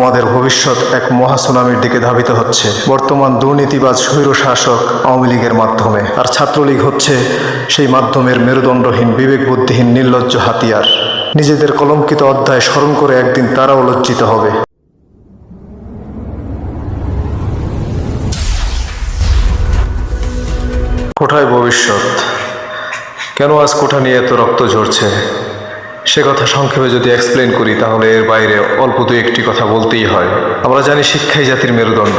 আমাদের ভবিষ্যৎ এক মহাসুনামির দিকে ধাবিত হচ্ছে। বর্তমান দুর্নীতিবাজ স্বৈর শাসক আওয়ামী লীগের মাধ্যমে। আর ছাত্রলীগ হচ্ছে সেই মাধ্যমের মেরুদণ্ডহীন বিবেক বুদ্ধিহীন নির্লজ্জ হাতিয়ার। নিজেদের কলঙ্কিত অধ্যায় স্মরণ করে একদিন তারাও লজ্জিত হবে। কোথায় ভবিষ্যৎ। কেন আজ কোঠা নিয়ে এত রক্ত ঝরছে? সে কথা সংক্ষেপে যদি এক্সপ্লেন করি, তাহলে এর বাইরে অল্প দু একটি কথা বলতেই হয়। আমরা জানি শিক্ষাই জাতির মেরুদণ্ড।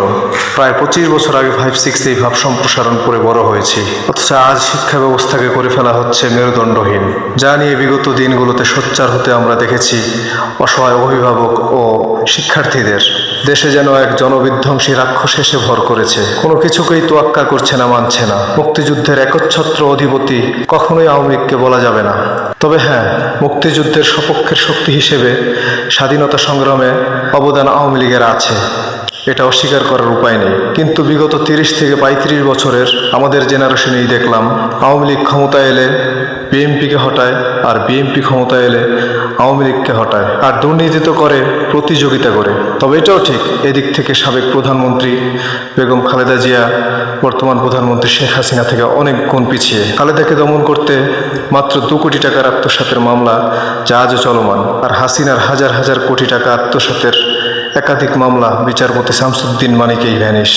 প্রায় পঁচিশ বছর আগে ফাইভ সিক্স এই ভাব সম্প্রসারণ করে বড় হয়েছি। অথচ আজ শিক্ষা ব্যবস্থাকে করে ফেলা হচ্ছে মেরুদণ্ডহীন। যা নিয়ে বিগত দিনগুলোতে সোচ্চার হতে আমরা দেখেছি। অসহায় অভিভাবক ও শিক্ষার্থীদের, দেশে যেন এক জনবিধ্বংসী রাক্ষস এসে ভর করেছে। কোনো কিছুকেই তোয়াক্কা করছে না, মানছে না। মুক্তিযুদ্ধের একচ্ছত্র অধিপতি কখনোই আওয়ামী লীগকে বলা যাবে না। তবে হ্যাঁ মুক্তিযুদ্ধের সপক্ষের শক্তি হিসেবে স্বাধীনতা সংগ্রামে অবদান আওয়ামী লীগের আছে। এটা অস্বীকার করার উপায় নেই। কিন্তু বিগত তিরিশ থেকে পঁয়ত্রিশ বছরের আমাদের জেনারেশনেই দেখলাম, আওয়ামী লীগ ক্ষমতায় এলে বিএনপিকে হটায় আর বিএনপি ক্ষমতায় এলে আওয়ামী লীগকে হটায়। আর দুর্নীতি তো করে, প্রতিযোগিতা করে। তবে এটাও ঠিক, এদিক থেকে সাবেক প্রধানমন্ত্রী বেগম খালেদা জিয়া, বর্তমান প্রধানমন্ত্রী শেখ হাসিনা থেকে অনেক গুণ পিছিয়ে। খালেদাকে দমন করতে মাত্র দু কোটি টাকার আত্মসাতের মামলা যা আজও চলমান। আর হাসিনার হাজার হাজার কোটি টাকা আত্মসাতের একাধিক মামলা বিচারপতি শামসুদ্দিন মানিকেই ভ্যানিশ।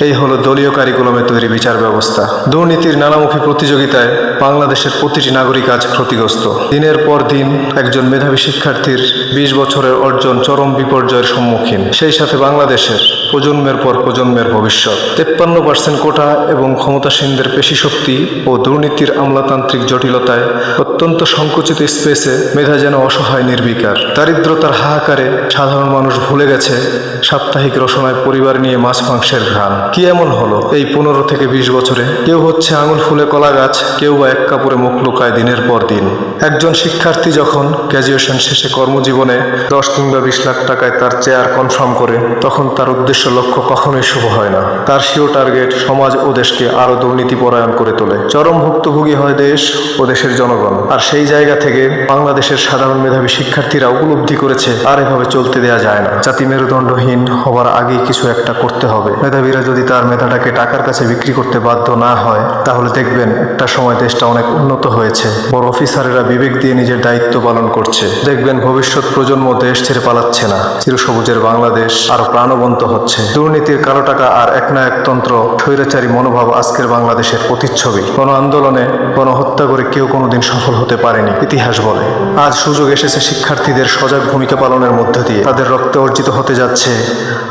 এই হলো দলীয় কারিকুলামে তৈরি বিচার ব্যবস্থা। দুর্নীতির নানামুখী প্রতিযোগিতায় বাংলাদেশের প্রতিটি নাগরিক আজ ক্ষতিগ্রস্ত। দিনের পর দিন একজন মেধাবী শিক্ষার্থীর বিশ বছরের অর্জন চরম বিপর্যয়ের সম্মুখীন। সেই সাথে বাংলাদেশের প্রজন্মের পর প্রজন্মের ভবিষ্যৎ। তেপ্পান্ন পার্সেন্ট কোটা এবং ক্ষমতাসীনদের পেশি শক্তি ও দুর্নীতির আমলাতান্ত্রিক জটিলতায় অত্যন্ত সংকুচিত স্পেসে মেধা যেন অসহায় নির্বিকার। দারিদ্রতার হাহাকারে সাধারণ মানুষ ভুলে গেছে সাপ্তাহিক রসনায় পরিবার নিয়ে মাছ মাংসের ঘ্রাণ। কি এমন হলো এই পনেরো থেকে বিশ বছরে? কেউ হচ্ছে আঙুল ফুলে কলা গাছ, কেউ বা এক কাপড়ে মুখ লুকায় দিনের পর দিন। একজন শিক্ষার্থী যখন গ্র্যাজুয়েশন শেষে কর্মজীবনে দশ কিংবা বিশ লাখ টাকায় তার চেয়ার কনফার্ম করে, তখন তার উদ্দেশ্য লক্ষ্য কখনোই শুভ হয় না। তার সিও টার্গেট, সমাজ ও দেশকে আরও দুর্নীতি পরায়ণ করে তোলে। চরম ভুক্তভোগী হয় দেশ ও দেশের জনগণ। আর সেই জায়গা থেকে বাংলাদেশের সাধারণ মেধাবী শিক্ষার্থীরা উপলব্ধি করেছে, আর এভাবে চলতে দেয়া যায় না। জাতি মেরুদণ্ডহীন হবার আগেই কিছু একটা করতে হবে। মেধাবীরা যদি তার মেধাটাকে টাকার কাছে বিক্রি করতে বাধ্য না হয়, তাহলে দেখবেন একটা সময় দেশটা অনেক উন্নত হয়েছে। বড় অফিসারেরা বিবেক দিয়ে নিজের দায়িত্ব পালন করছে। দেখবেন ভবিষ্যৎ প্রজন্ম দেশ ছেড়ে পালাচ্ছে না। চিরসবুজের বাংলাদেশ আরও প্রাণবন্ত হচ্ছে। দুর্নীতির কালো টাকা আর একনায়কতন্ত্র স্বৈরাচারী মনোভাব আজকের বাংলাদেশের প্রতিচ্ছবি। কোন আন্দোলনে কোন হত্যা করে কেউ কোনোদিন সফল হতে পারেনি, ইতিহাস বলে। আজ সুযোগ এসেছে শিক্ষার্থীদের সজাগ ভূমিকা পালনের মধ্য দিয়ে। তাদের রক্তে অর্জিত হতে যাচ্ছে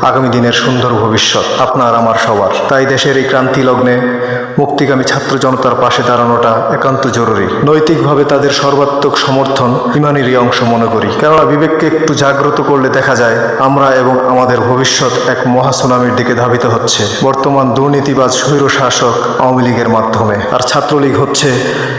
আগামী দিনের সুন্দর ভবিষ্যৎ। আপনার, আমার সবার তাই দেশের এই ক্রান্তি লগ্নে মুক্তিগামী ছাত্র জনতার পাশে দাঁড়ানোটা একান্ত জরুরি। নৈতিকভাবে তাদের সর্বাত্মক সমর্থন ইমানেরই অংশ মনে করি। কেননা বিবেককে একটু জাগ্রত করলে দেখা যায়, আমরা এবং আমাদের ভবিষ্যৎ এক মহাসুনামির দিকে ধাবিত হচ্ছে। বর্তমান দুর্নীতিবাজ স্বৈর শাসক আওয়ামী লীগের মাধ্যমে। আর ছাত্রলীগ হচ্ছে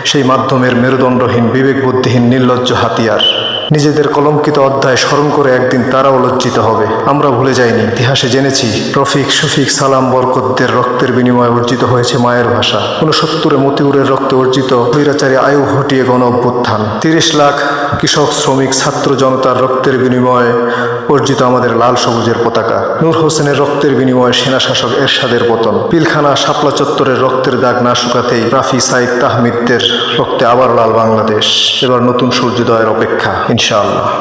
সেই মাধ্যমের মেরুদণ্ডহীন বিবেক বুদ্ধিহীন নির্লজ্জ হাতিয়ার। নিজেদের কলঙ্কিত অধ্যায় স্মরণ করে একদিন তারাও লজ্জিত হবে। আমরা ভুলে যাইনি, ইতিহাসে জেনেছি, রফিক শফিক সালাম, বরকতদের রক্তের বিনিময়ে অর্জিত হয়েছে মায়ের ভাষা। উনসত্তরে মতিউরের রক্তে অর্জিত বৈরাচারী আয়ু ঘটিয়ে গণ অভ্যুত্থান তিরিশ লাখ কৃষক, শ্রমিক, ছাত্র জনতার রক্তের বিনিময়ে অর্জিত আমাদের লাল সবুজের পতাকা। নূর হোসেনের রক্তের বিনিময়ে সেনা শাসক এরশাদের পতন। পিলখানা শাপলা চত্বরের রক্তের দাগ না শুকাতেই রাফি সাইদ তাহমিদদের রক্তে আবার লাল বাংলাদেশ। এবার নতুন সূর্যোদয়ের অপেক্ষা। ইনশাআল্লাহ।